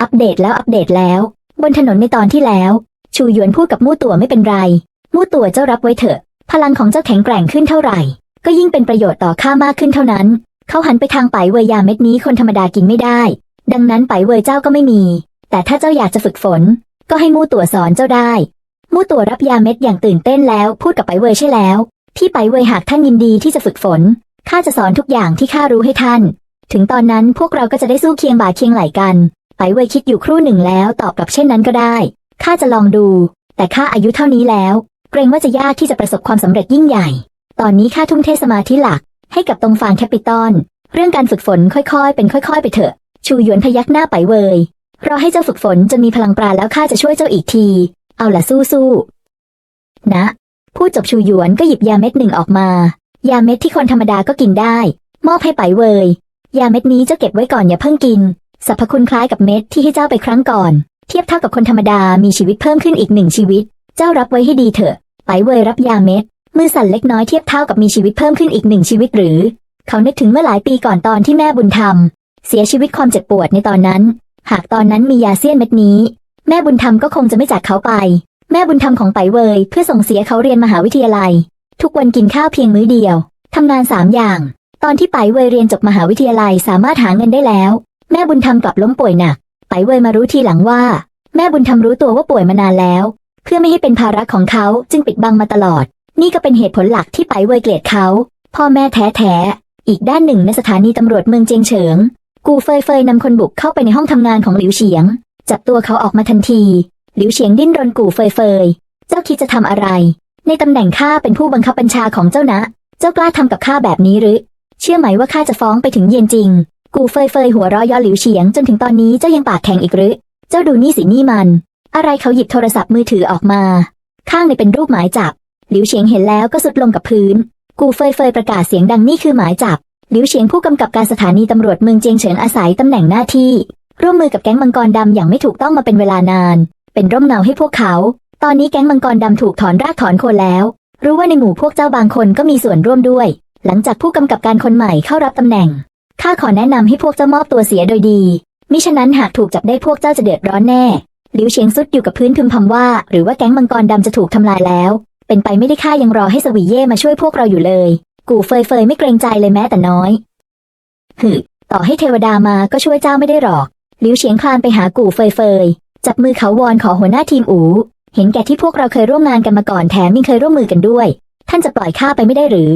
อัปเดตแล้วอัปเดตแล้ว บนถนนในตอนที่แล้ว ชูหยวนพูดกับมู่ตัวไม่เป็นไร มู่ตัวเจ้ารับไว้เถอะ พลังของเจ้าแข็งแกร่งขึ้นเท่าไหร่ ก็ยิ่งเป็นประโยชน์ต่อข้ามากขึ้นเท่านั้น เขาหันไปทางไปเวยยาเม็ดนี้คนธรรมดากินไม่ได้ ดังนั้นไปเวยเจ้าก็ไม่มี แต่ถ้าเจ้าอยากจะฝึกฝน ก็ให้มู่ตัวสอนเจ้าได้ มู่ตัวรับยาเม็ดอย่างตื่นเต้นแล้วพูดกับไปเวยใช่แล้วที่ไปเวยหากท่านยินดีที่จะฝึกฝนข้าจะสอนทุกอย่างที่ข้ารู้ให้ท่าน ถึงตอนนั้นพวกเราก็จะได้สู้เคียงบ่าเคียงไหลกัน ไปเวยคิดอยู่ครู่หนึ่งแล้วตอบกลับเช่นนั้นก็ได้ ข้าจะลองดู แต่ข้าอายุเท่านี้แล้ว เกรงว่าจะยากที่จะประสบความสำเร็จยิ่งใหญ่ ตอนนี้ข้าทุ่มเทสมาธิหลัก ให้กับตรงฟางแคปิตอล เรื่องการฝึกฝนค่อยๆ เป็นค่อย ๆ ไปเถอะ ชูหยวนพยักหน้าไปเวยรอให้เจ้าฝึกฝนจนมีพลังปราณแล้วข้าจะช่วยเจ้าอีกที เอาล่ะสู้ๆนะ พูดจบชูหยวนก็หยิบยาเม็ดหนึ่งออกมา ยาเม็ดที่คนธรรมดาก็กินได้ มอบให้ไปเวยยาเม็ดนี้เจ้าเก็บไว้ก่อนอย่าเพิ่งกิน สรรพคุณคล้ายกับเม็ดที่ให้เจ้าไปครั้งก่อน เทียบเท่ากับคนธรรมดามีชีวิตเพิ่มขึ้นอีกหนึ่งชีวิต เจ้ารับไว้ให้ดีเถอะ ไปเวยรับยาเม็ดมือสั่นเล็กน้อยเทียบเท่ากับมีชีวิตเพิ่มขึ้นอีกหนึ่งชีวิตหรือ เขานึกถึงเมื่อหลายปีก่อนตอนที่แม่บุญธรรม เสียชีวิตความเจ็บปวดในตอนนั้น หากตอนนั้นมียาเสี้ยนเม็ดนี้ แม่บุญธรรมก็คงจะไม่จากเขาไป แม่บุญธรรมของไปเวยเพื่อส่งเสียเขาเรียนมหาวิทยาลัย ทุกวันกินข้าวเพียงมื้อเดียวทำงานสามอย่าง ตอนที่ไปเวยเรียนจบมหาวิทยาลัยสามารถหาเงินได้แล้ว แม่บุญธรรมกลับล้มป่วยหนัก ไปเวยมารู้ทีหลังว่า แม่บุญธรรมรู้ตัวว่าป่วยมานานแล้ว เพื่อไม่ให้เป็นภาระของเขาจึงปิดบังมาตลอด นี่ก็เป็นเหตุผลหลักที่ไปเวยเกลียดเขา พ่อแม่แท้ๆ อีกด้านหนึ่งในสถานีตำรวจเมืองเจียงเฉิง กูเฟยเฟยนำคนบุกเข้าไปในห้องทำงานของหลิวเฉียง จับตัวเขาออกมาทันที หลิวเฉียงดิ้นรนกูเฟยเฟย เจ้าคิดจะทำอะไร ในตำแหน่งข้าเป็นผู้บังคับบัญชาของเจ้านะ เจ้ากล้าทำกับข้าแบบนี้หรือ เชื่อไหมว่าข้าจะฟ้องไปถึงเย็นจริง กูเฟยเฟยหัวเราะย่อหลิวเฉียงจนถึงตอนนี้เจ้ายังปากแข็งอีกหรือ เจ้าดูนี่สินี่มัน อะไรเขาหยิบโทรศัพท์มือถือออกมา ข้างในเป็นรูปหมายจับ หลิวเฉียงเห็นแล้วก็สุดลงกับพื้น กูเฟยเฟยประกาศเสียงดังนี่คือหมายจับ หลิวเฉียงผู้กำกับการสถานีตำรวจเมืองเจียงเฉิงอาศัยตำแหน่งหน้าที่ ร่วมมือกับแก๊งมังกรดำอย่างไม่ถูกต้องมาเป็นเวลานาน เป็นร่มเงาให้พวกเขา ตอนนี้แก๊งมังกรดำถูกถอนรากถอนโคนแล้ว รู้ว่าในหมู่พวกเจ้าบางคนก็มีส่วนร่วมด้วย หลังจากผู้กำกับการคนใหม่เข้ารับตำแหน่ง ข้าขอแนะนำให้พวกเจ้ามอบตัวเสียโดยดี มิฉะนั้นหากถูกจับได้พวกเจ้าจะเดือดร้อนแน่หลิวเฉียงซุดอยู่กับพื้นพึมพำว่า หรือว่าแก๊งมังกรดำจะถูกทำลายแล้ว เป็นไปไม่ได้ข้ายังรอให้สวีเย่มาช่วยพวกเราอยู่เลย กูเฟยเฟยไม่เกรงใจเลยแม้แต่น้อยฮึต่อให้เทวดามาก็ช่วยเจ้าไม่ได้หรอกหลิวเฉียงคลานไปหากูเฟยเฟยจับมือเขาวอนขอหัวหน้าทีมอูเห็นแก่ที่พวกเราเคยร่วมงานกันมาก่อนแถมยังเคยร่วมมือกันด้วย ท่านจะปล่อยข้าไปไม่ได้หรือ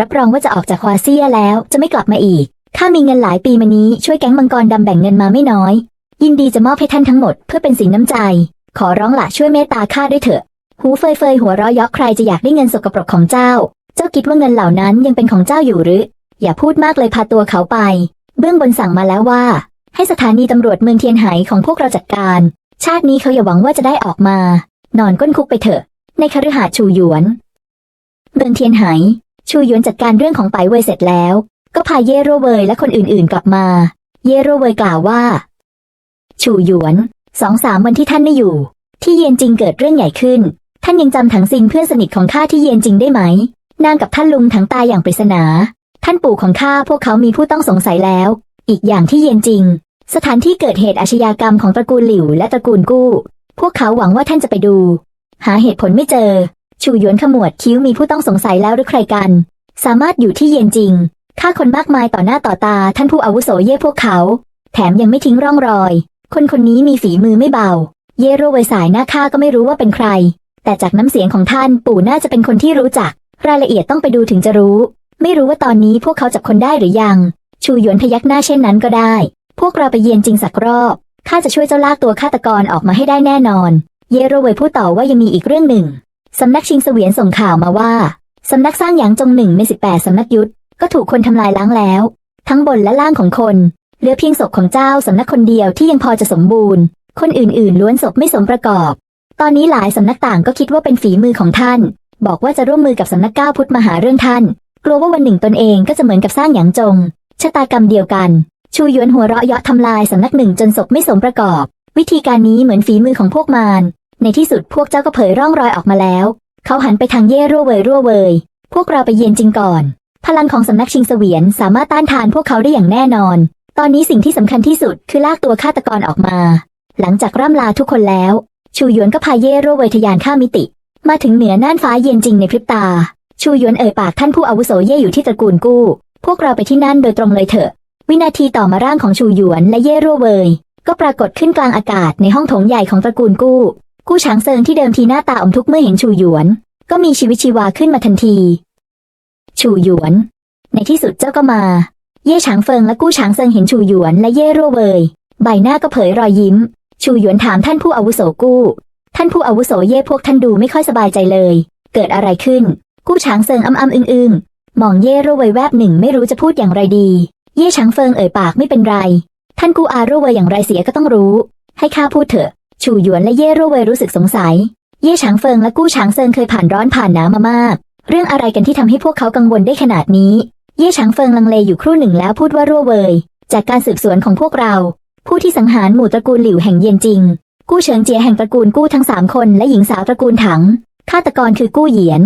รับรองว่าจะออกจากควาเซียแล้วจะไม่กลับมาอีก ข้ามีเงินหลายปีมานี้ช่วยแก๊งมังกรดำแบ่งเงินมาไม่น้อย ยินดีจะมอบให้ท่านทั้งหมดเพื่อเป็นสินน้ำใจ ขอร้องละช่วยเมตตาข้าด้วยเถอะ หูเฟยเฟยหัวเราะเยาะใครจะอยากได้เงินสกปรกของเจ้า เจ้าคิดว่าเงินเหล่านั้นยังเป็นของเจ้าอยู่หรือ อย่าพูดมากเลยพาตัวเขาไป เบื้องบนสั่งมาแล้วว่า ให้สถานีตำรวจเมืองเทียนไหของพวกเราจัดการ ชาตินี้เขาอย่าหวังว่าจะได้ออกมา นอนก้นคุกไปเถอะ ในคฤหาสน์ชูหยวน เมืองเทียนไหชูหยวนจัดการเรื่องของไปเวยเสร็จแล้ว ก็พาเย่โรเวยและคนอื่นๆ กลับมา เย่โรเวยกล่าวว่าชูหยวนสองสามวันที่ท่านไม่อยู่ ที่เย็นจิงเกิดเรื่องใหญ่ขึ้น ท่านยังจำถังซิงเพื่อนสนิทของข้าที่เย็นจิงได้ไหมนางกับท่านลุงถังตายอย่างปริศนา ท่านปู่ของข้าพวกเขามีผู้ต้องสงสัยแล้ว อีกอย่างที่เย็นจิง สถานที่เกิดเหตุอาชญากรรมของตระกูลหลิวและตระกูลกู้ พวกเขาหวังว่าท่านจะไปดู หาเหตุผลไม่เจอ ชูหยวนขมวดคิ้วมีผู้ต้องสงสัยแล้วหรือใครกัน สามารถอยู่ที่เย็นจิง ฆ่าคนมากมายต่อหน้าต่อตาท่านผู้อาวุโสเย่พวกเขา แถมยังไม่ทิ้งร่องรอย คนคนนี้มีฝีมือไม่เบา เย่โรเวยสายหน้าข้าก็ไม่รู้ว่าเป็นใคร แต่จากน้ำเสียงของท่านปู่น่าจะเป็นคนที่รู้จัก รายละเอียดต้องไปดูถึงจะรู้ ไม่รู้ว่าตอนนี้พวกเขาจับคนได้หรือยัง ชูหยวนพยักหน้าเช่นนั้นก็ได้ พวกเราไปเยียนจริงสักรอบข้าจะช่วยเจ้าลากตัวฆาตกรออกมาให้ได้แน่นอน เยโรเวยพูดต่อว่ายังมีอีกเรื่องหนึ่ง สำนักชิงเสวียนส่งข่าวมาว่า สำนักสร้างหยางจงหนึ่งใน 18 สำนักยุทธ ก็ถูกคนทำลายล้างแล้ว ทั้งบนและล่างของคน เหลือเพียงศพของเจ้าสำนักคนเดียวที่ยังพอจะสมบูรณ์ คนอื่นๆ ล้วนศพไม่สมประกอบ ตอนนี้หลายสำนักต่างก็คิดว่าเป็นฝีมือของท่าน บอกว่าจะร่วมมือกับสำนักก้าวพุทธมาหาเรื่องท่าน กลัวว่าวันหนึ่งตนเองก็จะเหมือนกับสร้างหยางจงชะตากรรมเดียวกัน ชูยวนหัวเราะเยาะทำลายสำนักหนึ่งจนศพไม่สมประกอบ วิธีการนี้เหมือนฝีมือของพวกมารในที่สุดพวกเจ้าก็เผยร่องรอยออกมาแล้ว เขาหันไปทางเย่รั่วเวยรั่วเวย พวกเราไปเย็นจริงก่อน พลังของสำนักชิงเสวียนสามารถต้านทานพวกเขาได้อย่างแน่นอน ตอนนี้สิ่งที่สำคัญที่สุดคือลากตัวฆาตกรออกมา หลังจากร่ำลาทุกคนแล้ว ชูหยวนก็พาเย่โรเวทยานข้ามมิติ มาถึงเหนือน่านฟ้าเย็นจริงในพริบตา ชูหยวนเอ่ยปากท่านผู้อาวุโสเย่อยู่ที่ตระกูลกู้ พวกเราไปที่นั่นโดยตรงเลยเถอะ วินาทีต่อมาร่างของชูหยวนและเย่โรเวยก็ปรากฏขึ้นกลางอากาศในห้องโถงใหญ่ของตระกูลกู้ กู้ฉางเซิงที่เดิมทีหน้าตาอมทุกข์เมื่อเห็นชูหยวน ก็มีชีวิตชีวาขึ้นมาทันที ชูหยวน ในที่สุดเจ้าก็มา เย่ฉางเฟิงและกู้ฉางเซิงเห็นชูหยวนและเย่โรเวยใบหน้าก็เผยรอยยิ้ม ชูหยวนถามท่านผู้อาวุโสกู้ ท่านผู้อาวุโสเย่พวกท่านดูไม่ค่อยสบายใจเลย เกิดอะไรขึ้น กู้ฉางเซิงอ้ำอ้ำอึ้งอึ้งมองเย่โรเวยแวบหนึ่งไม่รู้จะพูดอย่างไรดี เย่ฉางเฟิงเอ่ยปากไม่เป็นไร ท่านกู้อาโรเวยอย่างไรเสียก็ต้องรู้ ให้ข้าพูดเถอะ ชูหยวนและเย่โรเวยรู้สึกสงสัย เย่ฉางเฟิงและกู้ฉางเซิงเคยผ่านร้อนผ่านหนาวมามาก เรื่องอะไรกันที่ทำให้พวกเขากังวลได้ขนาดนี้ เย่ฉางเฟิงลังเลอยู่ครู่หนึ่งแล้วพูดว่ารั่วเวย จากการสืบสวนของพวกเรา ผู้ที่สังหารหมู่ตระกูลหลิวแห่งเย็นจริง กู้เฉิงเจียแห่งตระกูลกู้ทั้งสามคนและหญิงสาวตระกูลถังฆาตกรคือกู้เหยียน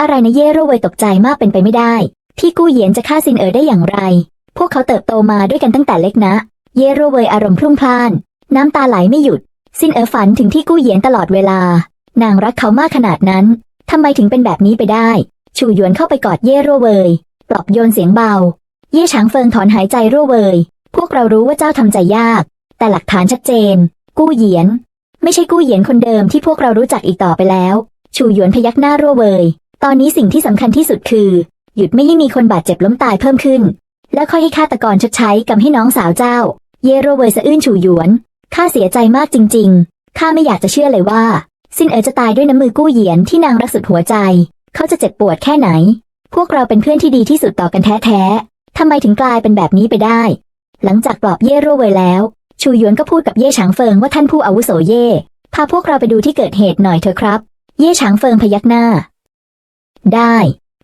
อะไรนะเย่รั่วเวยตกใจมากเป็นไปไม่ได้ ที่กู้เหยียนจะฆ่าซินเอ๋อได้อย่างไร พวกเขาเติบโตมาด้วยกันตั้งแต่เล็กนะ เย่รั่วเวยอารมณ์พรุ่งพล่าน น้ำตาไหลไม่หยุดซินเอ๋อฝันถึงที่กู้เหยียนตลอดเวลา นางรักเขามากขนาดนั้น ทำไมถึงเป็นแบบนี้ไปได้ ชูหยวนเข้าไปกอดเย่รั่วเวยปลอบโยนเสียงเบา เย่ฉางเฟิงถอนหายใจรั่วเวย พวกเรารู้ว่าเจ้าทำใจยาก แต่หลักฐานชัดเจน กู้เหยียน ไม่ใช่กู้เหยียนคนเดิมที่พวกเรารู้จักอีกต่อไปแล้ว ชูหยวนพยักหน้ารั่วเวย ตอนนี้สิ่งที่สำคัญที่สุดคือ หยุดไม่ให้มีคนบาดเจ็บล้มตายเพิ่มขึ้น แล้วค่อยให้ฆาตกรชดใช้กรรมให้น้องสาวเจ้า เย่รั่วเวยสะอื้นชูหยวนข้าเสียใจมากจริง ๆข้าไม่อยากจะเชื่อเลยว่า ซินเอ๋อจะตายด้วยน้ำมือกู้เหยียนที่นางรักสุดหัวใจ เขาจะเจ็บปวดแค่ไหน พวกเราเป็นเพื่อนที่ดีที่สุดต่อกันแท้ๆทำไมถึงกลายเป็นแบบนี้ไปได้ หลังจากปลอบเย่รั่วเวยแล้ว ชูหยวนก็พูดกับเย่ฉางเฟิงว่าท่านผู้อาวุโสเย่พาพวกเราไปดูที่เกิดเหตุหน่อยเถอะครับ เย่ฉางเฟิงพยักหน้า ได้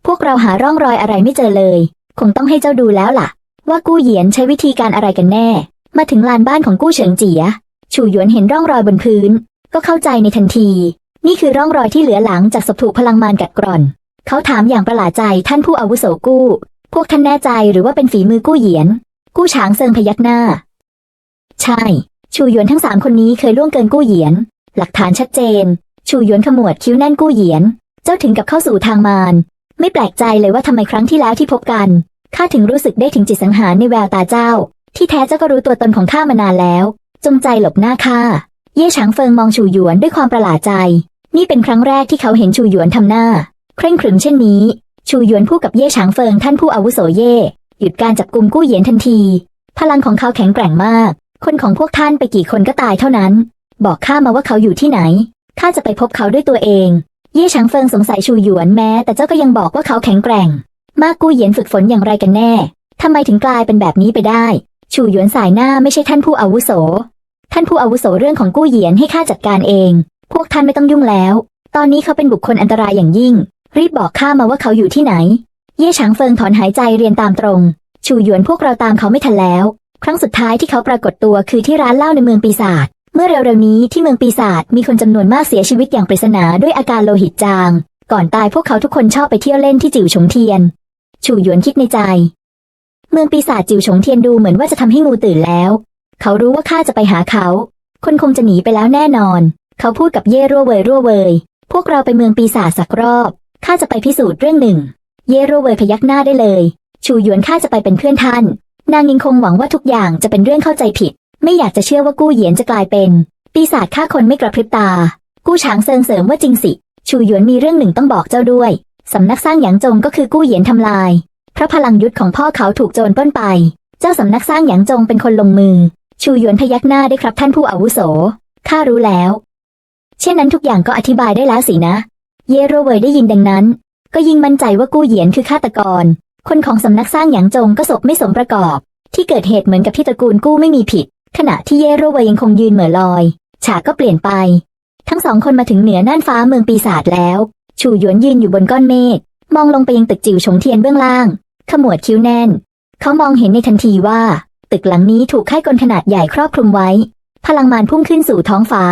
พวกเราหาร่องรอยอะไรไม่เจอเลย คงต้องให้เจ้าดูแล้วล่ะ ว่ากู้เหยียนใช้วิธีการอะไรกันแน่ มาถึงลานบ้านของกู้เฉิงเจีย ชูหยวนเห็นร่องรอยบนพื้น ก็เข้าใจในทันที นี่คือร่องรอยที่เหลือหลังจากศพถูกพลังมารกัดกร่อน เขาถามอย่างประหลาดใจท่านผู้อาวุโสกู้ พวกท่านแน่ใจหรือว่าเป็นฝีมือกู้เหยียน กู้ฉางเซิงพยักหน้า ใช่ ชูหยวนทั้งสามคนนี้เคยล่วงเกินกู้เหยียน หลักฐานชัดเจน ชูหยวนขมวดคิ้วแน่นกู้เหยียน เจ้าถึงกับเข้าสู่ทางมารไม่แปลกใจเลยว่าทำไมครั้งที่แล้วที่พบกันข้าถึงรู้สึกได้ถึงจิตสังหารในแววตาเจ้า ที่แท้เจ้าก็รู้ตัวตนของข้ามานานแล้ว จงใจหลบหน้าข้า เย่ฉางเฟิงมองชูหยวนด้วยความประหลาดใจ นี่เป็นครั้งแรกที่เขาเห็นชูหยวนทำหน้า เคร่งขรึมเช่นนี้ ชูหยวนพูดกับเย่ฉางเฟิงท่านผู้อาวุโสเย่หยุดการจับกลุ่มกู้เหยียนทันที พลังของเขาแข็งแกร่งมาก คนของพวกท่านไปกี่คนก็ตายเท่านั้น บอกข้ามาว่าเขาอยู่ที่ไหนข้าจะไปพบเขาด้วยตัวเอง เย่ฉางเฟิงสงสัยชูหยวนแม้ แต่เจ้าก็ยังบอกว่าเขาแข็งแกร่ง มากกู้เหยียนฝึกฝนอย่างไรกันแน่ทำไมถึงกลายเป็นแบบนี้ไปได้ ชูหยวนสายหน้าไม่ใช่ท่านผู้อาวุโสานผู้อาวุโสเรื่องของกู้เหยียนให้ข้าจัดการเอง พวกท่านไม่ต้องยุ่งแล้ว ตอนนี้เขาเป็นบุคคลอันตรายอย่างยิ่ง รีบบอกข้ามาว่าเขาอยู่ที่ไหน เย่ฉางเฟิงถอนหายใจเรียนตามตรง ชูหยวนพวกเราตามเขาไม่ทันแล้ว ครั้งสุดท้ายที่เขาปรากฏตัวคือที่ร้านเหล้าในเมืองปีศาจ เมื่อเร็วๆนี้ที่เมืองปีศาจมีคนจำนวนมากเสียชีวิตอย่างปริศนาด้วยอาการโลหิตจาง ก่อนตายพวกเขาทุกคนชอบไปเที่ยวเล่นที่จิ๋วฉงเทียน ชูหยวนคิดในใจ เมืองปีศาจจิ๋วฉงเทียนดูเหมือนว่าจะทำให้งูตื่นแล้ว เขารู้ว่าข้าจะไปหาเขา คนคงจะหนีไปแล้วแน่นอน เขาพูดกับเย่รั่วเวยรั่วเวยพวกเราไปเมืองปีศาจสักรอบข้าจะไปพิสูจน์เรื่องหนึ่ง เย่รั่วเวยพยักหน้าได้เลย ชูหยวนข้าจะไปเป็นเพื่อนท่าน นางยังคงหวังว่าทุกอย่างจะเป็นเรื่องเข้าใจผิด ไม่อยากจะเชื่อว่ากู้เหยียนจะกลายเป็น ปีศาจฆ่าคนไม่กระพริบตา กู้ฉางเซิงเสริมว่าจริงสิ ชูหยวนมีเรื่องหนึ่งต้องบอกเจ้าด้วยสำนักสร้างหยางจงก็คือกู้เหยียนทำลายเพราะพลังยุทธของพ่อเขาถูกโจรปล้นไป เจ้าสำนักสร้างหยางจงเป็นคนลงมือ ชูหยวนพยักหน้าได้ครับท่านผู้อาวุโส ข้ารู้แล้ว เช่นนั้นทุกอย่างก็อธิบายได้แล้วสินะ เยโรเวยได้ยินดังนั้น ก็ยิ่งมั่นใจว่ากู้เหยียนคือฆาตกร คนของสำนักสร้างหยางจงก็ศพไม่สมประกอบ ที่เกิดเหตุเหมือนกับที่ตระกูลกู้ไม่มีผิด ขณะที่เยโรเวยยังคงยืนเหม่อลอย ฉากก็เปลี่ยนไป ทั้งสองคนมาถึงเหนือน่านฟ้าเมืองปีศาจแล้ว ชูหยวนยืนอยู่บนก้อนเมฆมองลงไปยังตึกจิ๋วฉงเทียนเบื้องล่าง ขมวดคิ้วแน่น เขามองเห็นในทันทีว่า ตึกหลังนี้ถูกค่ายกลขนาดใหญ่ครอบคลุมไว้ พลังมารพุ่งขึ้นสู่ท้องฟ้า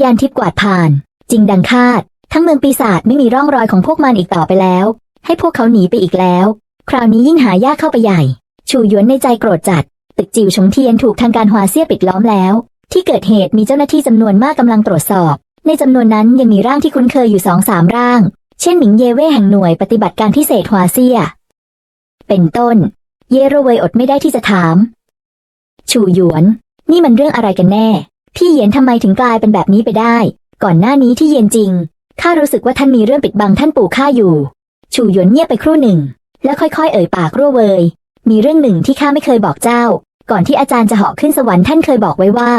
ยานทิพย์กวาดผ่าน จริงดังคาด ทั้งเมืองปีศาจไม่มีร่องรอยของพวกมันอีกต่อไปแล้ว ให้พวกเขาหนีไปอีกแล้ว คราวนี้ยิ่งหายากเข้าไปใหญ่ ชูหยวนในใจโกรธจัด ตึกจิ๋วชงเทียนถูกทางการฮวาเซียปิดล้อมแล้ว ที่เกิดเหตุมีเจ้าหน้าที่จำนวนมากกำลังตรวจสอบ ในจำนวนนั้นยังมีร่างที่คุ้นเคยอยู่สองสามร่าง เช่นหมิงเยเว่แห่งหน่วยปฏิบัติการพิเศษฮวาเซีย เป็นต้น เยโรเวยอดไม่ได้ที่จะถาม ชูหยวน นี่มันเรื่องอะไรกันแน่ พี่เยียนทำไมถึงกลายเป็นแบบนี้ไปได้ ก่อนหน้านี้ที่เยียนจริง ข้ารู้สึกว่าท่านมีเรื่องปิดบังท่านปู่ข้าอยู่ ชูหยวนเงียบไปครู่หนึ่ง แล้วค่อยๆ เอ่ยปากรั่วเวยมีเรื่องหนึ่งที่ข้าไม่เคยบอกเจ้า ก่อนที่อาจารย์จะเหาะขึ้นสวรรค์ท่านเคยบอกไว้ว่า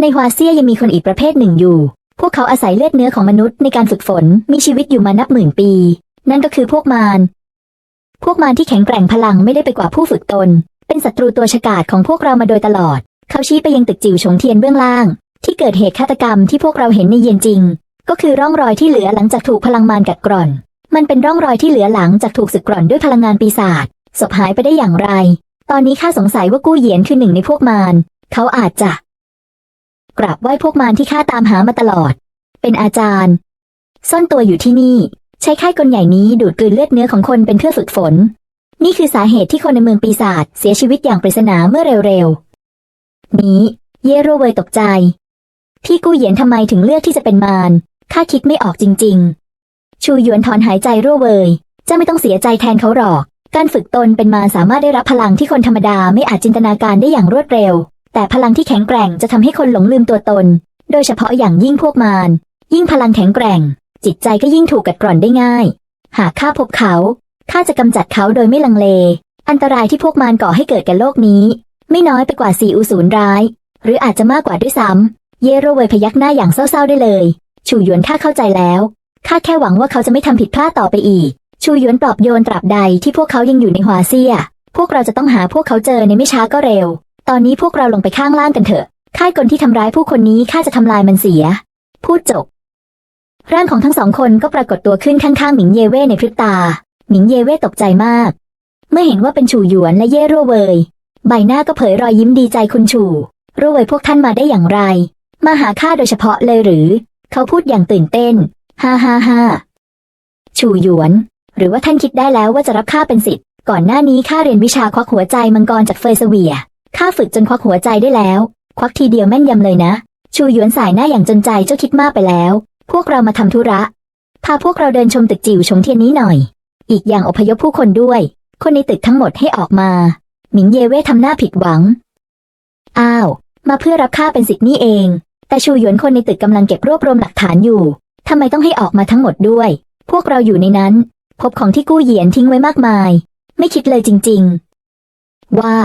ในฮวาเซียยังมีคนอีกประเภทหนึ่งอยู่ พวกเขาอาศัยเลือดเนื้อของมนุษย์ในการฝึกฝน มีชีวิตอยู่มานับหมื่นปี นั่นก็คือพวกมาร พวกมารที่แข็งแกร่งพลังไม่ได้ไปกว่าผู้ฝึกตน เป็นศัตรูตัวฉกาจของพวกเรามาโดยตลอด เขาชี้ไปยังตึกจิ๋วชงเทียนเบื้องล่าง ที่เกิดเหตุฆาตกรรมที่พวกเราเห็นในเย็นจริง ก็คือร่องรอยที่เหลือหลังจากถูกพลังมารกัดกร่อน มันเป็นร่องรอยที่เหลือหลังจากถูกสึกกร่อนด้วยพลังงานปีศาจศพหายไปได้อย่างไร ตอนนี้ข้าสงสัยว่ากู้เหยียนคือหนึ่งในพวกมารเขาอาจจะ กราบไหว้พวกมารที่ข้าตามหามาตลอด เป็นอาจารย์ ซ่อนตัวอยู่ที่นี่ ใช้ค่ายกลใหญ่นี้ดูดกลืนเลือดเนื้อของคนเป็นเพื่อฝึกฝน นี่คือสาเหตุที่คนในเมืองปีศาจเสียชีวิตอย่างปริศนาเมื่อเร็วๆ นี้ เยโรเวยตกใจ พี่กู้เหยียนทำไมถึงเลือกที่จะเป็นมารข้าคิดไม่ออกจริง ๆ ชูหยวนถอนหายใจรั่วเวยเจะไม่ต้องเสียใจแทนเขาหรอก การฝึกตนเป็นมารสามารถได้รับพลังที่คนธรรมดาไม่อาจจินตนาการได้อย่างรวดเร็ว แต่พลังที่แข็งแกร่งจะทำให้คนหลงลืมตัวตน โดยเฉพาะอย่างยิ่งพวกมารยิ่งพลังแข็งแกร่ง จิตใจก็ยิ่งถูกกัดกร่อนได้ง่าย หากข้าพบเขา ข้าจะกำจัดเขาโดยไม่ลังเล อันตรายที่พวกมารก่อให้เกิดแก่โลกนี้ ไม่น้อยไปกว่าสี่อุสูรร้าย หรืออาจจะมากกว่าด้วยซ้ำ เยโรเวยพยักหน้าอย่างเศร้าๆได้เลย ชูหยวนข้าเข้าใจแล้ว ข้าแค่หวังว่าเขาจะไม่ทำผิดพลาดต่อไปอีก ชูหยวนปลอบโยนตราบใดที่พวกเขายังอยู่ในฮวาเซีย พวกเราจะต้องหาพวกเขาเจอในไม่ช้าก็เร็ว ตอนนี้พวกเราลงไปข้างล่างกันเถอะ ค่ายกลที่ทำร้ายผู้คนนี้ข้าจะทำลายมันเสีย พูดจบร่างของทั้งสองคนก็ปรากฏตัวขึ้นข้างๆหมิงเยเว่ในพริบตา หมิงเยเว่ตกใจมาก เมื่อเห็นว่าเป็นชูหยวนและเย่รั่วเวย ใบหน้าก็เผยรอยยิ้มดีใจคุณชูรั่วเวยพวกท่านมาได้อย่างไร มาหาข้าโดยเฉพาะเลยหรือ เขาพูดอย่างตื่นเต้น ฮ่าฮ่าฮ่าชูหยวน หรือว่าท่านคิดได้แล้วว่าจะรับข้าเป็นสิทธิ์ ก่อนหน้านี้ข้าเรียนวิชาควักหัวใจมังกรจากเฟยสเวียข้าฝึกจนควักหัวใจได้แล้ว ควักทีเดียวแม่นยำเลยนะ ชูหยวนสายหน้าอย่างจนใจเจ้าคิดมากไปแล้ว พวกเรามาทำธุระ พาพวกเราเดินชมตึกจิ๋วชงเทียนนี้หน่อย อีกอย่างอพยพผู้คนด้วย คนในตึกทั้งหมดให้ออกมา หมิงเยเว่ทำหน้าผิดหวัง อ้าว มาเพื่อรับข้าเป็นสิทธิ์นี่เอง แต่ชูหยวนคนในตึกกำลังเก็บรวบรวมหลักฐานอยู่ทำไมต้องให้ออกมาทั้งหมดด้วย พวกเราอยู่ในนั้น พบของที่กู้เหยียนทิ้งไว้มากมาย ไม่คิดเลยจริง ๆ ว่า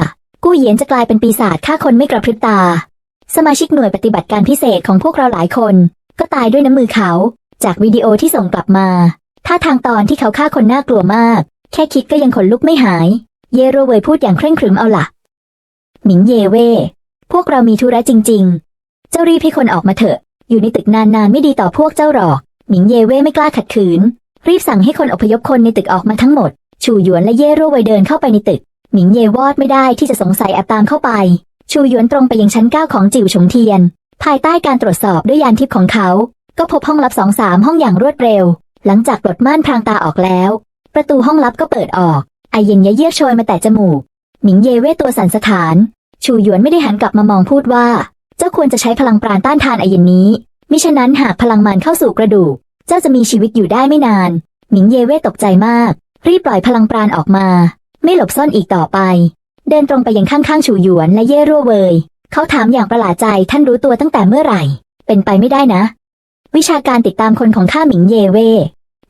กู้เหยียนจะกลายเป็นปีศาจฆ่าคนไม่กระพริบตา สมาชิกหน่วยปฏิบัติการพิเศษของพวกเราหลายคน ก็ตายด้วยน้ำมือเขา จากวิดีโอที่ส่งกลับมา ท่าทางตอนที่เขาฆ่าคนน่ากลัวมาก แค่คิดก็ยังขนลุกไม่หาย เยโรเวยพูดอย่างเคร่งครึมเอาล่ะ หมิงเยเว่พวกเรามีธุระจริง ๆ เจ้ารีบให้คนออกมาเถอะ อยู่ในตึกนานๆไม่ดีต่อพวกเจ้าหรอก หมิงเยเว่ไม่กล้าขัดขืน รีบสั่งให้คนอพยพคนในตึกออกมาทั้งหมด ชูหยวนและเยโรเวยเดินเข้าไปในตึก หมิงเยวอดไม่ได้ที่จะสงสัยแอบตามเข้าไป ชูหยวนตรงไปยังชั้นเก้าของจิ๋วฉงเทียน ภายใต้การตรวจสอบด้วยยานทิพย์ของเขา ก็พบห้องลับสองสามห้องอย่างรวดเร็ว หลังจากปลดม่านพรางตาออกแล้ว ประตูห้องลับก็เปิดออก ไอเย็นยะเยือกโชยมาแต่จมูก หมิงเยเว่ตัวสั่นสะท้าน ชูหยวนไม่ได้หันกลับมามองพูดว่า เจ้าควรจะใช้พลังปราณต้านทานไอเย็นนี้ มิฉะนั้นหากพลังมันเข้าสู่กระดูก เจ้าจะมีชีวิตอยู่ได้ไม่นาน หมิงเยเว่ตกใจมาก รีบปล่อยพลังปราณออกมา ไม่หลบซ่อนอีกต่อไป เดินตรงไปยังข้างๆชูหยวนและเย่รั่วเวย เขาถามอย่างประหลาดใจท่านรู้ตัวตั้งแต่เมื่อไหร่ เป็นไปไม่ได้นะ วิชาการติดตามคนของข้าหมิงเยเว่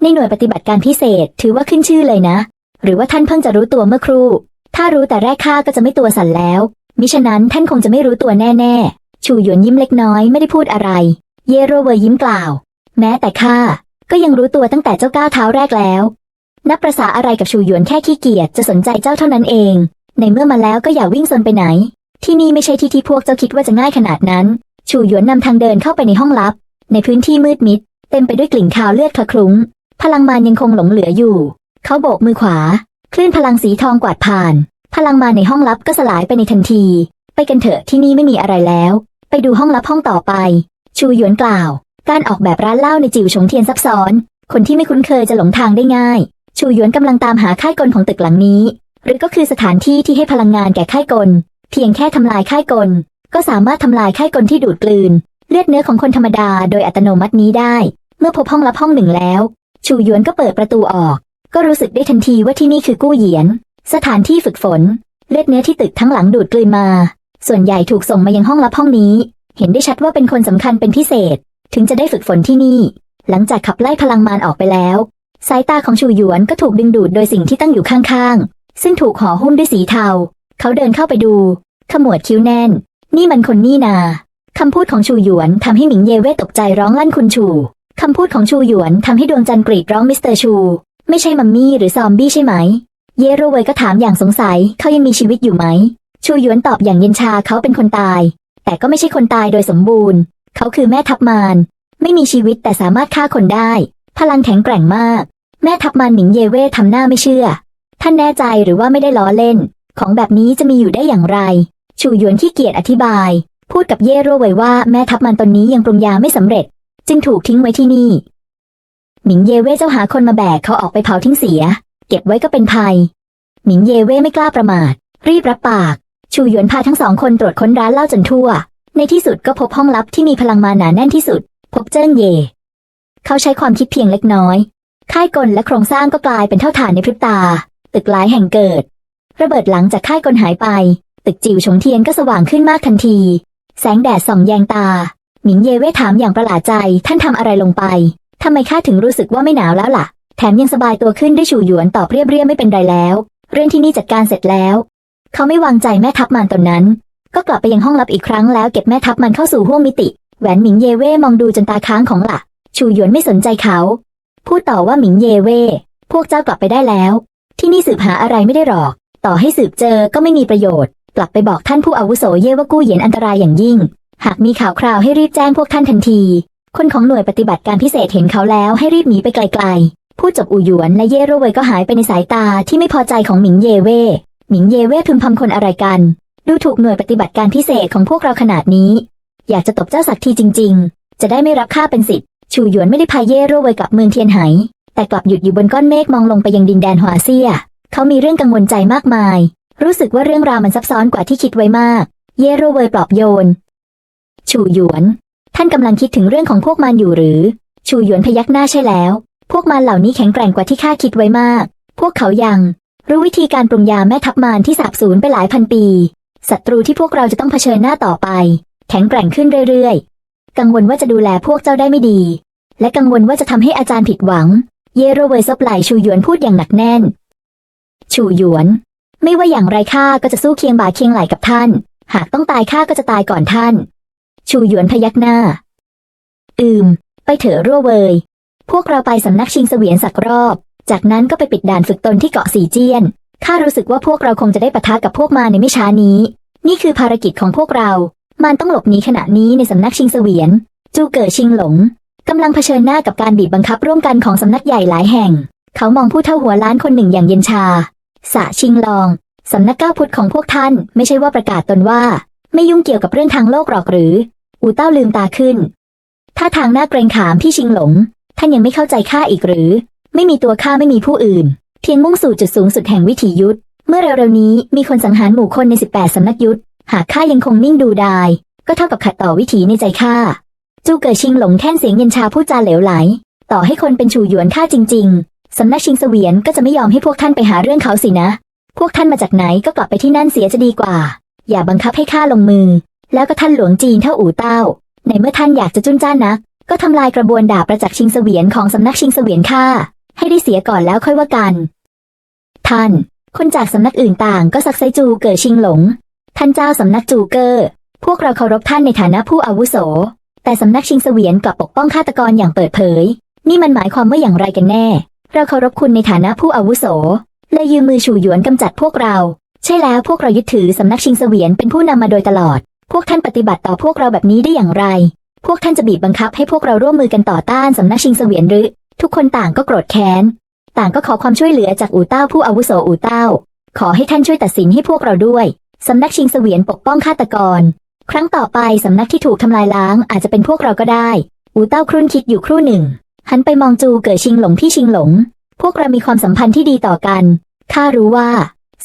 ในหน่วยปฏิบัติการพิเศษถือว่าขึ้นชื่อเลยนะ หรือว่าท่านเพิ่งจะรู้ตัวเมื่อครู่ ถ้ารู้แต่แรกข้าก็จะไม่ตัวสั่นแล้ว มิฉะนั้นท่านคงจะไม่รู้ตัวแน่ๆ ชูหยวนยิ้มเล็กน้อยไม่ได้พูดอะไร เยโรเวยยิ้มกล่าว แม้แต่ข้าก็ยังรู้ตัวตั้งแต่เจ้าก้าวเท้าแรกแล้ว นับประษาอะไรกับชูหยวนแค่ขี้เกียจจะสนใจเจ้าเท่านั้นเอง ในเมื่อมาแล้วก็อย่าวิ่งซนไปไหน ที่นี่ไม่ใช่ที่ที่พวกเจ้าคิดว่าจะง่ายขนาดนั้น ชูหยวนนำทางเดินเข้าไปในห้องลับ ในพื้นที่มืดมิด เต็มไปด้วยกลิ่นคาวเลือดคละคลุ้ง พลังมารยังคงหลงเหลืออยู่ เขาโบกมือขวา คลื่นพลังสีทองกวาดผ่าน พลังมารในห้องลับก็สลายไปในทันที ไปกันเถอะที่นี่ไม่มีอะไรแล้ว ไปดูห้องลับห้องต่อไป ชูหยวนกล่าว การออกแบบร้านเหล้าในจิ๋วฉงเทียนซับซ้อน คนที่ไม่คุ้นเคยจะหลงทางได้ง่าย ชูหยวนกำลังตามหาค่ายกลของตึกหลังนี้ หรือก็คือสถานที่ที่ให้พลังงานแก่ค่ายกล เพียงแค่ทำลายค่ายกลก็สามารถทำลายค่ายกลที่ดูดกลืน เลือดเนื้อของคนธรรมดาโดยอัตโนมัตินี้ได้ เมื่อพบห้องลับห้องหนึ่งแล้ว ชูหยวนก็เปิดประตูออก ก็รู้สึกได้ทันทีว่าที่นี่คือกู้เหยียน สถานที่ฝึกฝน เลือดเนื้อที่ตึกทั้งหลังดูดกลืนมา ส่วนใหญ่ถูกส่งมายังห้องลับห้องนี้ เห็นได้ชัดว่าเป็นคนสำคัญเป็นพิเศษ ถึงจะได้ฝึกฝนที่นี่ หลังจากขับไล่พลังมารออกไปแล้ว สายตาของชูหยวนก็ถูกดึงดูดโดยสิ่งที่ตั้งอยู่ข้างๆ ซึ่งถูกห่อหุ้มด้วยสีเทา เขาเดินเข้าไปดู ขมวดคิ้วแน่น นี่มันคนนี่นา คำพูดของชูหยวนทำให้หมิงเยเว่ตกใจร้องลั่นคุณชู คำพูดของชูหยวนทำให้ดวงจันทร์กรีดร้องมิสเตอร์ชู ไม่ใช่มัมมี่หรือซอมบี้ใช่ไหม เยโรเวยก็ถามอย่างสงสัยเขายังมีชีวิตอยู่ไหม ชูหยวนตอบอย่างเย็นชาเขาเป็นคนตาย แต่ก็ไม่ใช่คนตายโดยสมบูรณ์ เขาคือแม่ทัพมารไม่มีชีวิตแต่สามารถฆ่าคนได้ พลังแข็งแกร่งมาก แม่ทัพมารหมิงเยเว่ทำหน้าไม่เชื่อ ท่านแน่ใจหรือว่าไม่ได้ล้อเล่น ของแบบนี้จะมีอยู่ได้อย่างไร ชูหยวนขี้เกียจอธิบาย พูดกับเย่โรเวยว่าแม่ทัพมันตนนี้ยังปรุงยาไม่สำเร็จ จึงถูกทิ้งไว้ที่นี่ หมิงเยเว่เจ้าหาคนมาแบกเขาออกไปเผาทิ้งเสีย เก็บไว้ก็เป็นภัย หมิงเยเว่ไม่กล้าประมาท รีบรับปาก ชูหยวนพาทั้งสองคนตรวจค้นร้านเหล้าจนทั่ว ในที่สุดก็พบห้องลับที่มีพลังมาหนาแน่นที่สุด พบเจิ้งเย่เขาใช้ความคิดเพียงเล็กน้อย ค่ายกลและโครงสร้างก็กลายเป็นเท่าฐานในพริบตา ตึกหลายแห่งเกิด ระเบิดหลังจากค่ายกลหายไป ตึกจิ๋วฉงเทียนก็สว่างขึ้นมากทันที แสงแดดส่องแยงตา หมิงเยเว่ถามอย่างประหลาดใจ ท่านทำอะไรลงไปทำไมข้าถึงรู้สึกว่าไม่หนาวแล้วล่ะ แถมยังสบายตัวขึ้นด้วยฉูหยวนตอบเรียบเรียบไม่เป็นไรแล้ว เรื่องที่นี่จัดการเสร็จแล้ว เขาไม่วางใจแม่ทัพมันตนนั้น ก็กลับไปยังห้องลับอีกครั้งแล้วเก็บแม่ทัพมันเข้าสู่ห้วงมิติ แหวนหมิงเยเว่มองดูจนตาค้างของหละฉูหยวนไม่สนใจเขา พูดต่อว่าหมิงเยเว่พวกเจ้ากลับไปได้แล้ว ที่นี่สืบหาอะไรไม่ได้หรอก ต่อให้สืบเจอก็ไม่มีประโยชน์ กลับไปบอกท่านผู้อาวุโสเย่ว่ากู้เหยียนอันตรายอย่างยิ่ง หากมีข่าวคราวให้รีบแจ้งพวกท่านทันที คนของหน่วยปฏิบัติการพิเศษเห็นเขาแล้วให้รีบหนีไปไกลๆพูดจบอู่หยวนและเย่โรเวยก็หายไปในสายตาที่ไม่พอใจของหมิงเยเว่หมิงเยเว่พึมพำคนอะไรกัน ดูถูกหน่วยปฏิบัติการพิเศษของพวกเราขนาดนี้ อยากจะตบเจ้าสักทีจริง ๆ จะได้ไม่รับค่าเป็นสิทธิ์ชูหยวนไม่ได้พาเย่โรเวยกลับเมืองเทียนไหแต่กลับหยุดอยู่บนก้อนเมฆมองลงไปยังดินแดนฮวเซียเขามีเรื่องกังวลใจมากมาย รู้สึกว่าเรื่องราวมันซับซ้อนกว่าที่คิดไว้มาก เยโรเวยปลอบโยน ชูหยวน ท่านกำลังคิดถึงเรื่องของพวกมันอยู่หรือ ชูหยวนพยักหน้าใช่แล้ว พวกมันเหล่านี้แข็งแกร่งกว่าที่ข้าคิดไว้มาก พวกเขายัง รู้วิธีการปรุงยาแม่ทัพมารที่สาบสูญไปหลายพันปี ศัตรูที่พวกเราจะต้องเผชิญหน้าต่อไป แข็งแกร่งขึ้นเรื่อยๆ กังวลว่าจะดูแลพวกเจ้าได้ไม่ดี และกังวลว่าจะทำให้อาจารย์ผิดหวัง เยโรเวยซบไหลชูหยวนพูดอย่างหนักแน่น ชูหยวน ไม่ว่าอย่างไรข้าก็จะสู้เคียงบ่าเคียงไหลกับท่าน หากต้องตายข้าก็จะตายก่อนท่าน ชูหยวนพยักหน้า อืม ไปเถอะรั่วเวย พวกเราไปสำนักชิงเสวียนสักรอบ จากนั้นก็ไปปิดด่านฝึกตนที่เกาะสีเจี้ยน ข้ารู้สึกว่าพวกเราคงจะได้ปะทะกับพวกมาในไม่ช้านี้ นี่คือภารกิจของพวกเรา มันต้องหลบหนีขณะนี้ในสำนักชิงเสวียน จูเก๋อชิงหลงกำลังเผชิญหน้ากับการบีบบังคับร่วมกันของสำนักใหญ่หลายแห่ง เขามองผู้เท่าหัวล้านคนหนึ่งอย่างเย็นชา สะชิงลอง สำนักก้าวพุทธของพวกท่านไม่ใช่ว่าประกาศตนว่า ไม่ยุ่งเกี่ยวกับเรื่องทางโลกหรอกหรือ อูเต้าลืมตาขึ้นท่าทางหน้าเกรงขามพี่ชิงหลง ท่านยังไม่เข้าใจข้าอีกหรือ ไม่มีตัวข้าไม่มีผู้อื่น เพียงมุ่งสู่จุดสูงสุดแห่งวิถียุทธเมื่อเร็วๆนี้มีคนสังหารหมู่คนใน 18 สำนักยุทธหากข้ายังคงนิ่งดูดาย ก็เท่ากับขัดต่อวิถีในใจข้าจูเก๋อชิงหลงแท่นเสียงเย็นชาพูดจาเหลวไหล ต่อให้คนเป็นชูหยวนข้าจริง สำนักชิงเสวียนก็จะไม่ยอมให้พวกท่านไปหาเรื่องเขาสินะ พวกท่านมาจากไหนก็กลับไปที่นั่นเสียจะดีกว่า อย่าบังคับให้ข้าลงมือ แล้วก็ท่านหลวงจีนเท่าอู่เต้า ในเมื่อท่านอยากจะจุนจ้านนัก ก็ทำลายกระบวนดาบประจักษ์ชิงเสวียนของสำนักชิงเสวียนข้าให้ได้เสียก่อนแล้วค่อยว่ากัน ท่าน คนจากสำนักอื่นต่างก็ซักไซจูเก๋อชิงหลง ท่านเจ้าสำนักจูเกอร์ พวกเราเคารพท่านในฐานะผู้อาวุโส แต่สำนักชิงเสวียนกลับปกป้องฆาตกรอย่างเปิดเผย นี่มันหมายความว่าอย่างไรกันแน่ เราเคารพคุณในฐานะผู้อาวุโสเลยยืมมือฉูหยวนกำจัดพวกเรา ใช่แล้วพวกเรายึดถือสำนักชิงเสวียนเป็นผู้นำมาโดยตลอด พวกท่านปฏิบัติต่อพวกเราแบบนี้ได้อย่างไร พวกท่านจะบีบบังคับให้พวกเราร่วมมือกันต่อต้านสำนักชิงเสวียนหรือ ทุกคนต่างก็โกรธแค้น ต่างก็ขอความช่วยเหลือจากอู่เต้าผู้อาวุโสอู่เต้า ขอให้ท่านช่วยตัดสินให้พวกเราด้วยสำนักชิงเสวียนปกป้องฆาตกร ครั้งต่อไปสำนักที่ถูกทำลายล้างอาจจะเป็นพวกเราก็ได้ อู่เต้าครุ่นคิดอยู่ครู่หนึ่ง หันไปมองจูเก๋อชิงหลงพี่ชิงหลง พวกเรามีความสัมพันธ์ที่ดีต่อกัน ข้ารู้ว่า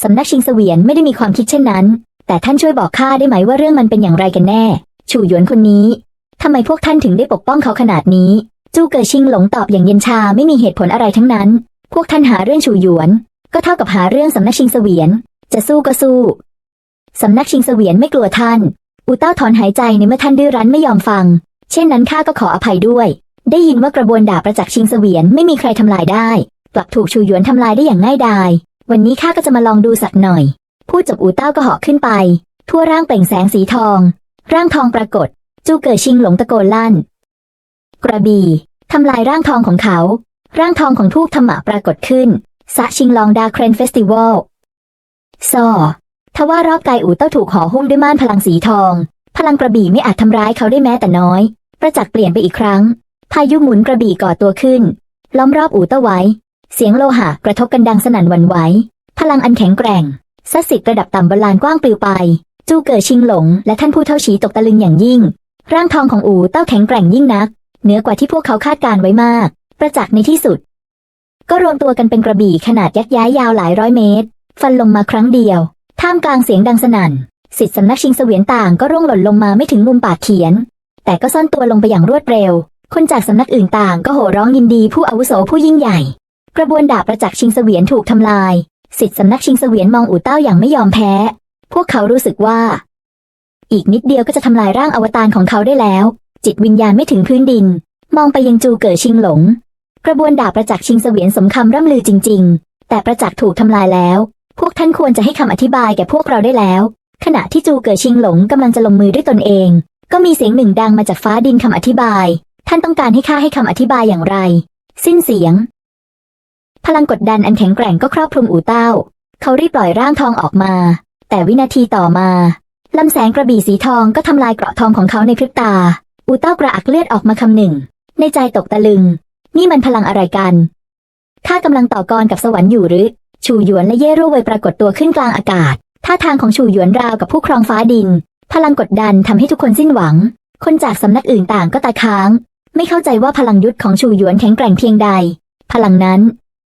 สำนักชิงเสวียนไม่ได้มีความคิดเช่นนั้น แต่ท่านช่วยบอกข้าได้ไหมว่าเรื่องมันเป็นอย่างไรกันแน่ชูหยวนคนนี้ทำไมพวกท่านถึงได้ปกป้องเขาขนาดนี้ จูเกิดชิงหลงตอบอย่างเย็นชาไม่มีเหตุผลอะไรทั้งนั้น พวกท่านหาเรื่องชูหยวน ก็เท่ากับหาเรื่องสำนักชิงเสวียน จะสู้ก็สู้ สำนักชิงเสวียนไม่กลัวท่าน อูเต้าถอนหายใจในเมื่อท่านดื้อรั้นไม่ยอมฟัง เช่นนั้นข้าก็ขออภัยด้วย ได้ยินว่ากระบวนดาประจักษ์ชิงเสวียนไม่มีใครทำลายได้ กลับถูกชูหยวนทำลายได้อย่างง่ายดาย วันนี้ข้าก็จะมาลองดูสักหน่อย พูดจบอูเต้าก็เหาะขึ้นไป ทั่วร่างเปล่งแสงสีทอง ร่างทองปรากฏ จูเกิดชิงหลงตะโกนลั่น กระบี่ทำลายร่างทองของเขา ร่างทองของทูกธรรมะปรากฏขึ้นสะชิงลองดาเครนเฟสติวัลซอทว่ารอบกายอูเต้าถูกห่อหุ้มด้วยม่านพลังสีทอง พลังกระบี่ไม่อาจทำร้ายเขาได้แม้แต่น้อย ประจักษ์เปลี่ยนไปอีกครั้ง พายุหมุนกระบี่ก่อตัวขึ้น ล้อมรอบอูเต้าไว้ เสียงโลหะกระทบกันดังสนั่นหวั่นไหว พลังอันแข็งแกร่งซัดสิทธิ์ระดับต่ำบนลานกว้างปลิวไป จูเกิดชิงหลง และท่านผู้เท่าฉีตกตะลึงอย่างยิ่ง ร่างทองของอูเต้าแข็งแกร่งยิ่งนัก เหนือกว่าที่พวกเขาคาดการไว้มาก ประจักษ์ในที่สุด ก็รวมตัวกันเป็นกระบี่ขนาดยักษ์ย้ายยาวหลายร้อยเมตร ฟันลงมาครั้งเดียว ท่ามกลางเสียงดังสนั่น สิทธิสำนักชิงเสวียนต่างก็ร่วงหล่นลงมาไม่ถึงมุมปากเขียน แต่ก็ซ่อนตัวลงไปอย่างรวดเร็ว คนจากสำนักอื่นต่างก็โห่ร้องยินดีผู้อาวุโสผู้ยิ่งใหญ่ กระบวนดาบประจักษ์ชิงเสวียนถูกทำลาย สิทธิสำนักชิงเสวียนมองอู่เต้าอย่างไม่ยอมแพ้ พวกเขารู้สึกว่า อีกนิดเดียวก็จะทำลายร่างอวตารของเขาได้แล้ว จิตวิญญาณไม่ถึงพื้นดิน มองไปยังจูเก๋อชิงหลง กระบวนดาบประจักษ์ชิงเสวียนสมคำร่ำลือจริง ๆ แต่ประจักษ์ถูกทำลายแล้ว พวกท่านควรจะให้คำอธิบายแก่พวกเราได้แล้ว ขณะที่จูเก๋อชิงหลงกำลังจะลงมือด้วยตนเอง ก็มีเสียงหนึ่งดังมาจากฟ้าดินคำอธิบาย ท่านต้องการให้ข้าให้คำอธิบายอย่างไร สิ้นเสียง พลังกดดันอันแข็งแกร่งก็ครอบคลุมอู่เต้า เขารีบปล่อยร่างทองออกมา แต่วินาทีต่อมาลำแสงกระบี่สีทองก็ทำลายเกราะทองของเขาในพริบตา อูเต้ากระอักเลือดออกมาคำหนึ่ง ในใจตกตะลึง นี่มันพลังอะไรกันข้ากำลังต่อกรกับสวรรค์อยู่หรือ ชูหยวนและเย่รู่เวยปรากฏตัวขึ้นกลางอากาศ ท่าทางของชูหยวนราวกับผู้ครองฟ้าดิน พลังกดดันทำให้ทุกคนสิ้นหวัง คนจากสำนักอื่นต่างก็ตาค้าง ไม่เข้าใจว่าพลังยุทธของชูหยวนแข็งแกร่งเพียงใด พลังนั้น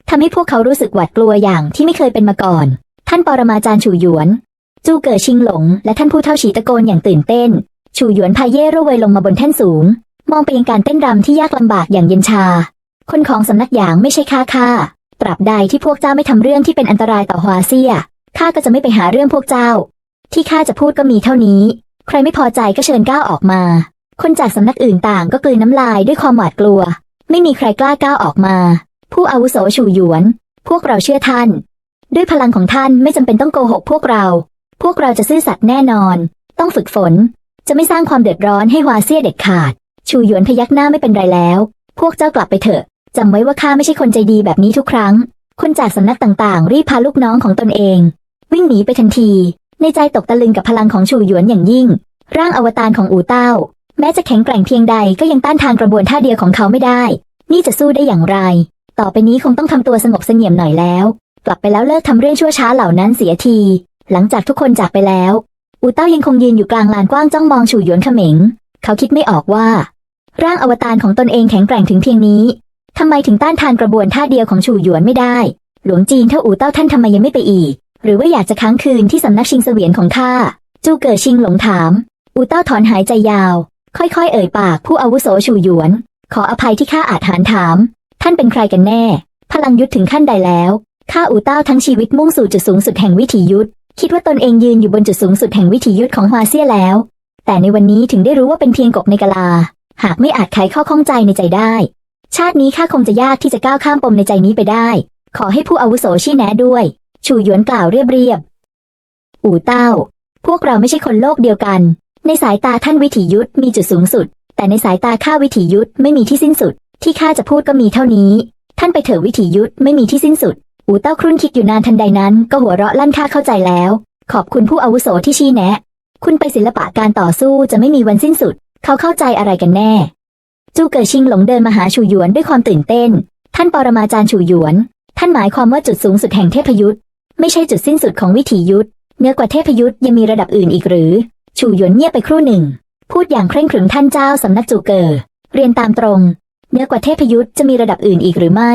ทำให้พวกเขารู้สึกหวาดกลัวอย่างที่ไม่เคยเป็นมาก่อน ท่านปรมาจารย์ชูหยวน จูเก๋อชิงหลง และท่านผู้เท่าฉีตะโกนอย่างตื่นเต้น ชูหยวนพาเย่ร่เวยลงมาบนแท่นสูง มองไปยังการเต้นรำที่ยากลำบากอย่างเย็นชา คนของสำนักหยางไม่ใช่ข้าข้าตราบใดที่พวกเจ้าไม่ทำเรื่องที่เป็นอันตรายต่อฮวาเซียข้าก็จะไม่ไปหาเรื่องพวกเจ้า ที่ข้าจะพูดก็มีเท่านี้ ใครไม่พอใจก็เชิญก้าวออกมา คนจากสำนักอื่นต่างก็กลืนน้ำลายด้วยความหวาดกลัว ไม่มีใครกล้าก้าวออกมา ผู้อาวุโสชูหยวน พวกเราเชื่อท่าน ด้วยพลังของท่านไม่จำเป็นต้องโกหกพวกเรา พวกเราจะซื่อสัตย์แน่นอน ต้องฝึกฝน จะไม่สร้างความเดือดร้อนให้ฮวาเซียเด็ดขาดชูหยวนพยักหน้าไม่เป็นไรแล้ว พวกเจ้ากลับไปเถอะจำไว้ว่าข้าไม่ใช่คนใจดีแบบนี้ทุกครั้ง คนจากสำนักต่างๆ รีบพาลูกน้องของตนเอง วิ่งหนีไปทันที ในใจตกตะลึงกับพลังของชูหยวนอย่างยิ่ง ร่างอวตารของอูเต้า แม้จะแข็งแกร่งเพียงใดก็ยังต้านทานกระบวนท่าเดียวของเขาไม่ได้ นี่จะสู้ได้อย่างไร ต่อไปนี้คงต้องทำตัวสงบเสงี่ยมหน่อยแล้ว กลับไปแล้วเลิกทำเรื่องชั่วช้าเหล่านั้นเสียที หลังจากทุกคนจากไปแล้ว อูเต้ายังคงยืนอยู่กลางลานกว้างจ้องมองฉู่หยวนเขม็ง เขาคิดไม่ออกว่า ร่างอวตารของตนเองแข็งแกร่งถึงเพียงนี้ทำไมถึงต้านทานกระบวนท่าเดียวของฉู่หยวนไม่ได้ หลวงจีนเท่าอูเต้าท่านทำไมยังไม่ไปอีก หรือว่าอยากจะค้างคืนที่สำนักชิงเสวียนของข้า จูเกิดชิงหลงถาม อูเต้าถอนหายใจยาว ค่อยๆ เอ่ยปากผู้อาวุโสฉูหยวน ขออภัยที่ข้าอาจหานถาม ท่านเป็นใครกันแน่ พลังยุทธถึงขั้นใดแล้วข้าอูเต้าทั้งชีวิตมุ่งสู่จุดสูงสุดแห่งวิถียุทธคิดว่าตนเองยืนอยู่บนจุดสูงสุดแห่งวิถียุทธของฮวาเซียแล้ว แต่ในวันนี้ถึงได้รู้ว่าเป็นเพียงกบในกะลา หากไม่อาจไขข้อข้องใจในใจได้ ชาตินี้ข้าคงจะยากที่จะก้าวข้ามปมในใจนี้ไปได้ ขอให้ผู้อาวุโสชี้แนะด้วย ชูหยวนกล่าวเรียบๆอู่เต้า พวกเราไม่ใช่คนโลกเดียวกัน ในสายตาท่านวิถียุทธมีจุดสูงสุด แต่ในสายตาข้าวิถียุทธไม่มีที่สิ้นสุด ที่ข้าจะพูดก็มีเท่านี้ ท่านไปเถอะวิถียุทธไม่มีที่สิ้นสุด อูเต้าครุ่นคิดอยู่นานทันใดนั้น ก็หัวเราะลั่นข้าเข้าใจแล้ว ขอบคุณผู้อาวุโสที่ชี้แนะ คุณไปศิลปะการต่อสู้จะไม่มีวันสิ้นสุด เขาเข้าใจอะไรกันแน่ จูเกิดชิงหลงเดินมาหาชูหยวนด้วยความตื่นเต้น ท่านปรมาจารย์ชูหยวน ท่านหมายความว่าจุดสูงสุดแห่งเทพยุทธไม่ใช่จุดสิ้นสุดของวิถียุทธเนื้อกว่าเทพยุทธยังมีระดับอื่นอีกหรือ ชูหยวนเงียบไปครู่หนึ่ง พูดอย่างเคร่งขรึมท่านเจ้าสำนักจูเกิดเรียนตามตรงเหนือกว่าเทพยุทธจะมีระดับอื่นอีกหรือไม่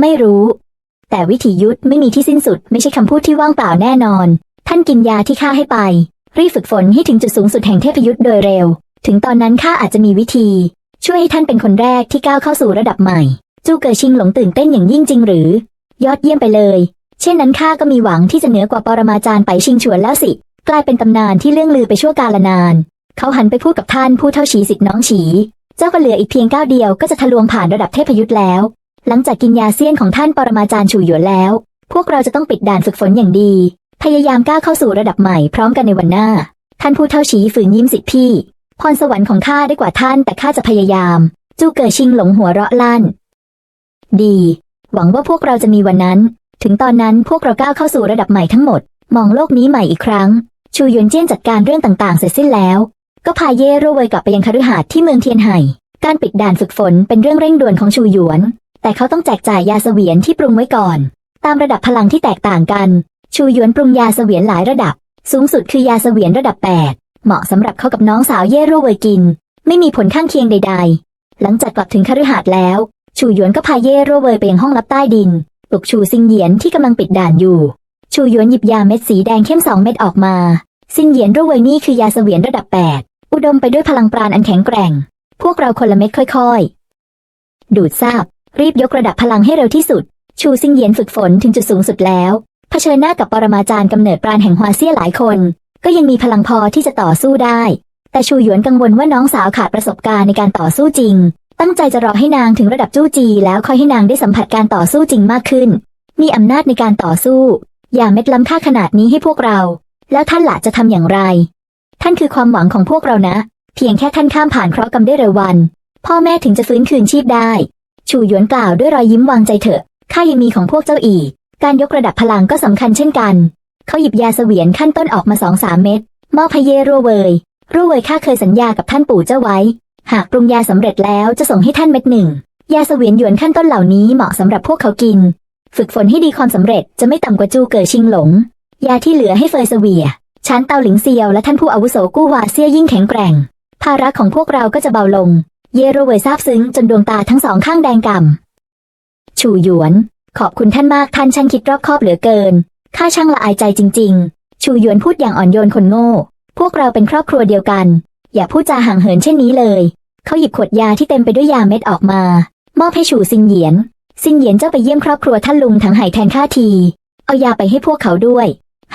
ไม่รู้ แต่วิถียุทธไม่มีที่สิ้นสุดไม่ใช่คำพูดที่ว่างเปล่าแน่นอน ท่านกินยาที่ข้าให้ไป รีบฝึกฝนให้ถึงจุดสูงสุดแห่งเทพยุทธโดยเร็ว ถึงตอนนั้นข้าอาจจะมีวิธี ช่วยให้ท่านเป็นคนแรกที่ก้าวเข้าสู่ระดับใหม่ จูเกอชิงหลงตื่นเต้นอย่างยิ่งจริงหรือ ยอดเยี่ยมไปเลย เช่นนั้นข้าก็มีหวังที่จะเหนือกว่าปรมาจารย์ไปชิงฉวนแล้วสิ กลายเป็นตำนานที่เลื่องลือไปชั่วกาลนาน เขาหันไปพูดกับท่านผู้เท่าฉีสิทธิ์น้องฉี เจ้าก็เหลืออีกเพียงก้าวเดียวก็จะทะลวงผ่านระดับเทพยุทธ์แล้ว หลังจากกินยาเซียนของท่านปรมาจารย์ฉูหยวนแล้ว พวกเราจะต้องปิดด่านฝึกฝนอย่างดี พยายามก้าวเข้าสู่ระดับใหม่พร้อมกันในวันหน้า ท่านผู้เท่าฉีฝืนยิ้มสิทธิพี่พรสวรรค์ของข้าได้กว่าท่านแต่ข้าจะพยายาม จูเกิดชิงหลงหัวเราะลั่น ดี หวังว่าพวกเราจะมีวันนั้น ถึงตอนนั้นพวกเราก้าวเข้าสู่ระดับใหม่ทั้งหมด มองโลกนี้ใหม่อีกครั้ง ชูหยวนเจี้ยนจัดการเรื่องต่างๆ เสร็จสิ้นแล้ว ก็พาเย่โรเวยกลับไปยังคฤหาสน์ที่เมืองเทียนไห่ การปิดด่านฝึกฝนเป็นเรื่องเร่งด่วนของชูหยวน แต่เขาต้องแจกจ่ายยาเสวียนที่ปรุงไว้ก่อน ตามระดับพลังที่แตกต่างกัน ชูหยวนปรุงยาเสวียนหลายระดับ สูงสุดคือยาเสวียนระดับ 8 เหมาะสำหรับเขากับน้องสาวเย่โรเวยกิน ไม่มีผลข้างเคียงใด ๆ หลังจากกลับถึงคฤหาสน์แล้ว ชูหยวนก็พาเย่โรเวยไปยังห้องลับใต้ดินปลุกชูซิงเหยียนที่กำลังปิดด่านอยู่ ชูหยวนหยิบยาเม็ดสีแดงเข้มสองเม็ดออกมา ซิงเหยียนรเวยนี่คือยาเสวียนระดับ 8 อุดมไปด้วยพลังปราณอันแข็งแกร่ง พวกเราคนละเม็ดค่อยๆ ดูดซาบ รีบยกระดับพลังให้เร็วที่สุด ชูซิงเหยียนฝึกฝนถึงจุดสูงสุดแล้ว เผชิญหน้ากับปรมาจารย์กำเนิดปราณแห่งฮวาเซียหลายคน ก็ยังมีพลังพอที่จะต่อสู้ได้ แต่ชูหยวนกังวลว่าน้องสาวขาดประสบการณ์ในการต่อสู้จริง ตั้งใจจะรอให้นางถึงระดับจู้จี แล้วค่อยให้นางได้สัมผัสการต่อสู้จริงมากขึ้น มีอำนาจในการต่อสู้ อย่าเม็ดล้ำค่าขนาดนี้ให้พวกเรา แล้วท่านหละจะทำอย่างไร ท่านคือความหวังของพวกเรานะ เพียงแค่ท่านข้ามผ่านเคราะห์กรรมได้เร็ววัน พ่อแม่ถึงจะฟื้นคืนชีพได้ ชูหยวนกล่าวด้วยรอยยิ้มวางใจเถอะ ข้ายังมีของพวกเจ้าอีก การยกระดับพลังก็สำคัญเช่นกัน เขาหยิบยาเสวียนขั้นต้นออกมาสองสามเม็ด มอบให้เยรัวเวยรัวเวยข้าเคยสัญญากับท่านปู่เจ้าไว้ หากปรุงยาสำเร็จแล้วจะส่งให้ท่านเม็ดหนึ่ง ยาเสวียนหยวนขั้นต้นเหล่านี้เหมาะสำหรับพวกเขากิน ฝึกฝนให้ดีความสำเร็จจะไม่ต่ำกว่าจูเก๋อชิงหลง ยาที่เหลือให้เฟยเสวียชานเตาหลิงเซียวและท่านผู้อาวุโสกู้วาเซี่ยยิ่งแข็งแกร่ง ภาระของพวกเราก็จะเบาลง เยโรเวยซาบซึ้งจนดวงตาทั้งสองข้างแดงก่ำชูหยวน ขอบคุณท่านมากท่านช่างคิดรอบคอบเหลือเกิน ข้าช่างละอายใจจริง ๆ ชูหยวนพูดอย่างอ่อนโยนคนโง่ พวกเราเป็นครอบครัวเดียวกัน อย่าพูดจาห่างเหินเช่นนี้เลย เขาหยิบขวดยาที่เต็มไปด้วยยาเม็ดออกมา มอบให้ชูซิงเหยียนซิงเหยียนเจ้าไปเยี่ยมครอบครัวท่านลุงถังไห่แทนข้าที เอายาไปให้พวกเขาด้วย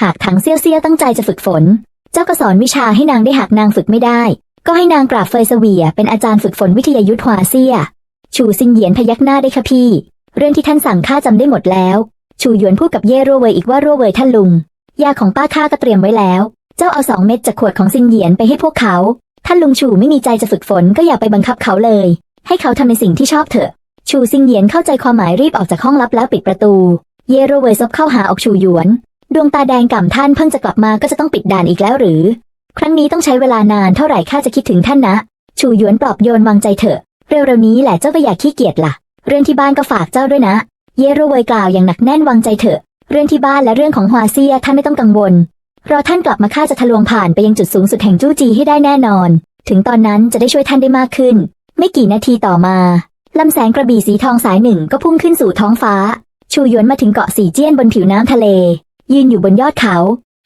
หากถังเซี่ยวเซี่ยวตั้งใจจะฝึกฝน เจ้าก็สอนวิชาให้นางได้หากนางฝึกไม่ได้ ก็ให้นางกราบเฟยเสวียเป็นอาจารย์ฝึกฝนวิทยายุทธฮวาเซียชูซิงเหยียนพยักหน้าได้ค่ะพี่ เรื่องที่ท่านสั่งข้าจำได้หมดแล้ว ชูหยวนพูดกับเย่รัวเวยอีกว่ารัวเวยท่านลุง ยาของป้าข้าก็เตรียมไว้แล้ว เจ้าเอาสองเม็ดจากขวดของซิงเหยียนไปให้พวกเขา ท่านลุงชูไม่มีใจจะฝึกฝนก็อย่าไปบังคับเขาเลย ให้เขาทำในสิ่งที่ชอบเถอะ ชูซิงเหยียนเข้าใจความหมายรีบออกจากห้องลับแล้วปิดประตู เย่รัวเวยซบเข้าหาอกชูหยวน ดวงตาแดงก่ำท่านเพิ่งจะกลับมาก็จะต้องปิดด่านอีกแล้วหรือ ครั้งนี้ต้องใช้เวลานานเท่าไหร่ข้าจะคิดถึงท่านนะ ชูหยวนปลอบโยนวางใจเถอะ เร็วๆนี้แหละเจ้าก็อย่าขี้เกียจล่ะ เรื่องที่บ้านก็ฝากเจ้าด้วยนะ เยโรเวยกล่าวอย่างหนักแน่นวางใจเถอะ เรื่องที่บ้านและเรื่องของฮวาเซียท่านไม่ต้องกังวล รอท่านกลับมาข้าจะทะลวงผ่านไปยังจุดสูงสุดแห่งจู้จีให้ได้แน่นอน ถึงตอนนั้นจะได้ช่วยท่านได้มากขึ้น ไม่กี่นาทีต่อมาลำแสงกระบี่สีทองสายหนึ่งก็พุ่งขึ้นสู่ท้องฟ้า ชูหยวนมาถึงเกาะสีเจี้ยนบนผิวน้ำทะเล ยืนอยู่บนยอดเขา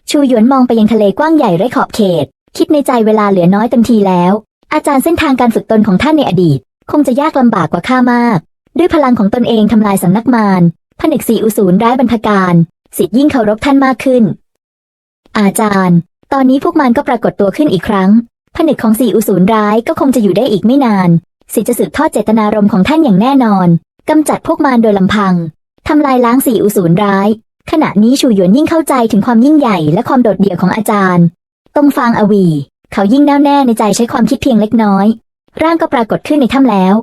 ชูหยวนมองไปยังทะเลกว้างใหญ่ไร้ขอบเขต คิดในใจเวลาเหลือน้อยเต็มทีแล้ว อาจารย์เส้นทางการฝึกตนของท่านในอดีต คงจะยากลำบากกว่าข้ามาก ด้วยพลังของตนเองทำลายสำนักมารผนึกสีอุสูรร้ายบรรพการสิทธิ์ยิ่งเคารพท่านมากขึ้น อาจารย์ ตอนนี้พวกมันก็ปรากฏตัวขึ้นอีกครั้งผนึกของสีอุสูรร้ายก็คงจะอยู่ได้อีกไม่นาน สิทธิ์จะสืบทอดเจตนารมณ์ของท่านอย่างแน่นอนกำจัดพวกมารโดยลำพังทำลายล้างสีอุสูรร้าย ขณะนี้ชูหยวนยิ่งเข้าใจถึงความยิ่งใหญ่และความโดดเดี่ยวของอาจารย์ตงฟางอวี เขายิ่งแน่วแน่ในใจใช้ความคิดเพียงเล็กน้อย ร่างก็ปรากฏขึ้นในถ้ำแล้ว